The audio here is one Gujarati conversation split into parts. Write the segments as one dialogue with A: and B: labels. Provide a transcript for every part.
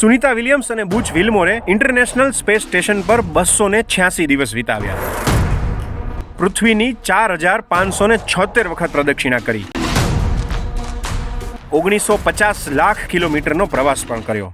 A: સુનિતા વિલિયમ્સ અને બુચ વિલમોરે ઇન્ટરનેશનલ સ્પેસ સ્ટેશન પર બસો ને છ્યાસી દિવસ વિતાવ્યા. પૃથ્વીની ચાર હજાર પાંચસો ને છોતેર વખત પ્રદક્ષિણા કરી. ઓગણીસો પચાસ લાખ કિલોમીટરનો પ્રવાસ પણ કર્યો.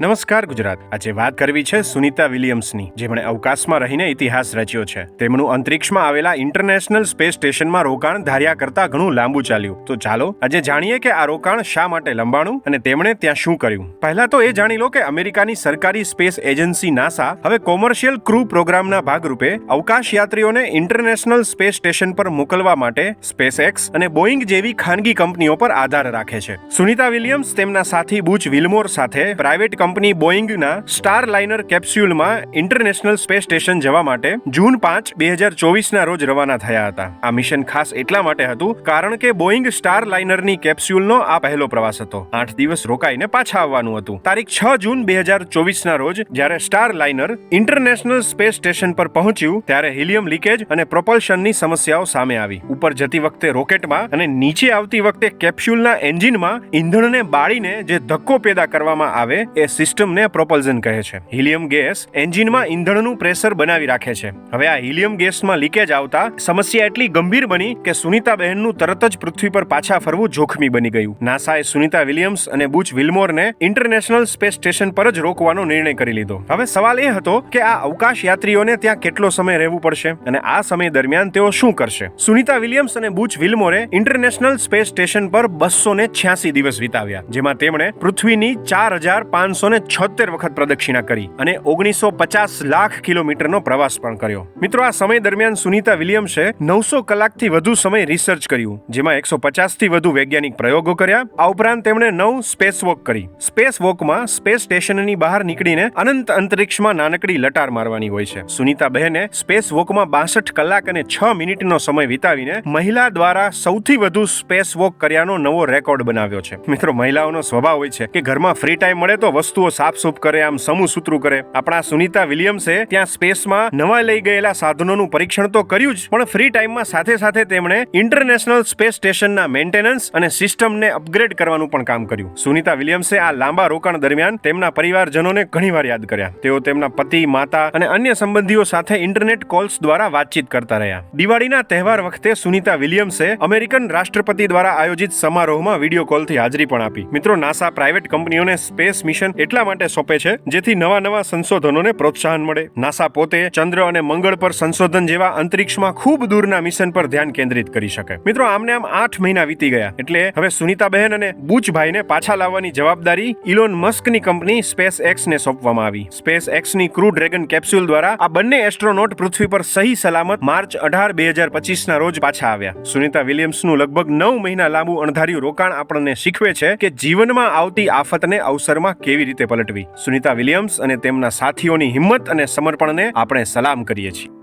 A: નમસ્કાર ગુજરાત. આજે વાત કરવી છે સુનિતા વિલિયમ્સની, જેમણે અવકાશમાં રહીને ઇતિહાસ રચ્યો છે. તેમનું અંતરિક્ષમાં આવેલા ઇન્ટરનેશનલ સ્પેસ સ્ટેશનમાં રોકાણ ધાર્યા કરતા ઘણું લાંબુ ચાલ્યું. તો ચાલો, આજે જાણીએ કે આ રોકાણ શા માટે લંબાણું અને તેમણે ત્યાં શું કર્યું? પહેલા તો એ જાણી લો કે અમેરિકાની સરકારી સ્પેસ એજન્સી નાસા હવે કોમર્શિયલ ક્રૂ પ્રોગ્રામના ભાગરૂપે અવકાશ યાત્રીઓને ઇન્ટરનેશનલ સ્પેસ સ્ટેશન પર મોકલવા માટે સ્પેસ એક્સ અને બોઈંગ જેવી ખાનગી કંપનીઓ પર આધાર રાખે છે. સુનિતા વિલિયમ્સ તેમના સાથી બુચ વિલમોર સાથે પ્રાઇવેટ કંપની બોઈંગના સ્ટાર લાઇનર કેપ્સ્યુલમાં ઇન્ટરનેશનલ સ્પેસ સ્ટેશન જવા માટે જૂન પાંચ, બે હજાર ચોવીસના રોજ રવાના થયા હતા. આ મિશન ખાસ એટલા માટે હતું કારણ કે બોઈંગ સ્ટાર લાઇનરની કેપ્સ્યુલનો આ પહેલો પ્રવાસ હતો. આઠ દિવસ રોકાઈને પાછા આવવાનું હતું. તારીખ છ જૂન, બે હજાર ચોવીસના રોજ જ્યારે Starliner international space station પર પહોંચ્યું ત્યારે હિલિયમ લીકેજ અને પ્રોપલ્શનની સમસ્યાઓ સામે આવી. ઉપર જતી વખતે રોકેટમાં અને નીચે આવતી વખતે કેપ્સ્યુલના એન્જિનમાં ઈંધણને બાળીને જે ધક્કો પેદા કરવામાં આવે, એ સિસ્ટમને પ્રોપલ્ઝન કહે છે. હિલિયમ ગેસ એન્જિનમાં ઈંધણનું પ્રેશર બનાવી રાખે છે. હવે આ હિલિયમ ગેસમાં લીકેજ આવતા સમસ્યા એટલી ગંભીર બની કે સુનિતા બહેનનું તરત જ પૃથ્વી પર પાછા ફરવું જોખમી બની ગયું. નાસાએ સુનિતા વિલિયમ્સ અને બુચ વિલમોરને ઇન્ટરનેશનલ સ્પેસ સ્ટેશન પર જ રોકવાનો નિર્ણય કરી લીધો. હવે સવાલ એ હતો કે આ અવકાશ યાત્રીઓને ત્યાં કેટલો સમય રહેવું પડશે અને આ સમય દરમિયાન તેઓ શું કરશે? સુનિતા વિલિયમ્સ અને બુચ વિલમોરે ઇન્ટરનેશનલ સ્પેસ સ્ટેશન પર બસો ને છ્યાસી દિવસ વિતાવ્યા, જેમાં તેમણે પૃથ્વીની ચાર હજાર પાંચસો ને છોતેર વખત પ્રદક્ષિણા કરી અને ઓગણીસો પચાસ લાખ કિલોમીટરનો પ્રવાસ પણ કર્યો. મિત્રો, આ સમય દરમિયાન સુનિતા વિલિયમ્સે નવસો કલાકથી વધુ સમય રિસર્ચ કર્યું, જેમાં એકસો પચાસથી વધુ વૈજ્ઞાનિક પ્રયોગો કર્યા. આ ઉપરાંત તેમણે નવ સ્પેસ વોક કરી. સ્પેસ વોકમાં સ્પેસ સ્ટેશનની બહાર નીકળીને અનંત અંતરિક્ષમાં નાનકડી લટાર મારવાની હોય છે. સુનિતા બહેને સ્પેસ વોકમાં બાસઠ કલાક અને છ મિનિટનો સમય વિતાવીને મહિલા દ્વારા સૌથી વધુ સ્પેસ વોક કર્યાનો નવો રેકોર્ડ બનાવ્યો છે. મિત્રો, મહિલાઓનો સ્વભાવ હોય છે કે ઘરમાં ફ્રી ટાઈમ મળે તો વસ્તુઓ સાફસૂફ કરે, આમ સમૂહ સૂત્રું કરે. આપણા સુનિતા વિલિયમ્સે ત્યાં સ્પેસમાં નવા લઈ ગયેલા સાધનોનું પરીક્ષણ તો કર્યું જ, પણ ફ્રી ટાઈમમાં સાથે સાથે તેમણે ઇન્ટરનેશનલ સ્પેસ સ્ટેશનના મેન્ટેનન્સ અને સિસ્ટમને અપગ્રેડ કરવાનું પણ કામ કર્યું. સુનિતા વિલિયમ્સે આ લાંબા રોકાણ દરમિયાન તેમના પરિવારજનોને ઘણીવાર યાદ કર્યા. તેઓ તેમના પતિ, માતા અને અન્ય સંબંધીઓ સાથે ઇન્ટરનેટ કોલ્સ દ્વારા વાતચીત કરતા રહ્યા. દિવાળીના તહેવાર વખતે સુનિતા વિલિયમ્સે અમેરિકન રાષ્ટ્રપતિ દ્વારા આયોજિત સમારોહમાં વીડિયો કોલથી હાજરી પણ આપી. મિત્રો, નાસા પ્રાઇવેટ કંપનીઓને સ્પેસ મિશન એટલા માટે સોંપે છે, જેથી નવા નવા સંશોધનોને પ્રોત્સાહન મળે. નાસા પોતે ચંદ્ર અને મંગળ પર સંશોધન જેવા અંતરિક્ષમાં ખૂબ દૂરના મિશન પર ધ્યાન કેન્દ્રિત કરી શકે. મિત્રો, આમને આમ આઠ મહિના વીતી ગયા, એટલે હવે સુનિતા બહેન અને બુચભાઈને પાછા લાવવાની જવાબદારી ઇલોન મસ્કની કંપની સ્પેસ એક્સ ને સોંપવામાં આવી. સ્પેસ એક્સની ક્રૂ ડ્રેગન કેપ્સ્યુલ દ્વારા આ બંને એસ્ટ્રોનોટ પૃથ્વી પર સહી સલામત માર્ચ અઢાર બે હજાર પચીસના રોજ પાછા આવ્યા. સુનિતા વિલિયમ્સનું લગભગ નવ મહિના લાંબુ અણધાર્યું રોકાણ આપણને શીખવે છે કે જીવનમાં આવતી આફતને અવસરમાં કેવી રીતે પલટવી. સુનિતા વિલિયમ્સ અને તેમના સાથીઓની હિંમત અને સમર્પણને આપણે સલામ કરીએ છીએ.